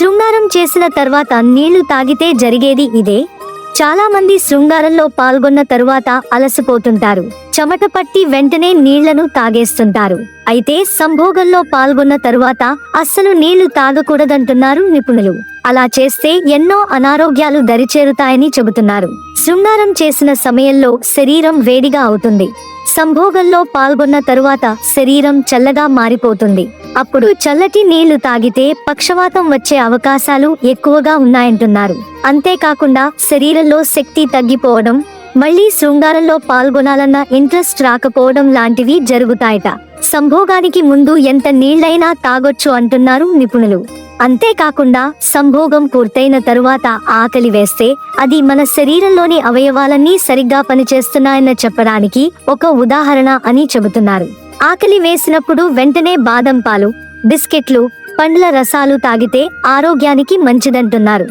శృంగారం చేసిన తర్వాత నీళ్ళు తాగితే జరిగేది ఇదే. చాలామంది శృంగారంలో పాల్గొన్న తరువాత అలసిపోతుంటారు. చెమట పట్టి వెంటనే నీళ్ళను తాగేస్తుంటారు. అయితే సంభోగంలో పాల్గొన్న తరువాత అస్సలు నీళ్ళు తాగకూడదంటున్నారు నిపుణులు. అలా చేస్తే ఎన్నో అనారోగ్యాలు దరిచేరుతాయని చెబుతున్నారు. శృంగారం చేసిన సమయంలో శరీరం వేడిగా అవుతుంది. సంభోగంలో పాల్గొన్న తరువాత శరీరం చల్లగా మారిపోతుంది. అప్పుడు చల్లటి నీళ్ళు తాగితే పక్షవాతం వచ్చే అవకాశాలు ఎక్కువగా ఉన్నాయంటున్నారు. అంతేకాకుండా శరీరంలో శక్తి తగ్గిపోవడం మళ్ళీ శృంగారంలో పాల్గొనాలన్న ఇంట్రెస్ట్ రాకపోవడం లాంటివి జరుగుతాయట. సంభోగానికి ముందు ఎంత నీళ్ళైనా తాగొచ్చు అంటున్నారు నిపుణులు. అంతేకాకుండా సంభోగం పూర్తయిన తరువాత ఆకలి వేస్తే అది మన శరీరంలోని అవయవాలన్నీ సరిగ్గా పనిచేస్తున్నాయన్న చెప్పడానికి ఒక ఉదాహరణ అని చెబుతున్నారు. ఆకలి వేసినప్పుడు వెంటనే బాదం పాలు బిస్కెట్లు పండ్ల రసాలు తాగితే ఆరోగ్యానికి మంచిదంటున్నారు.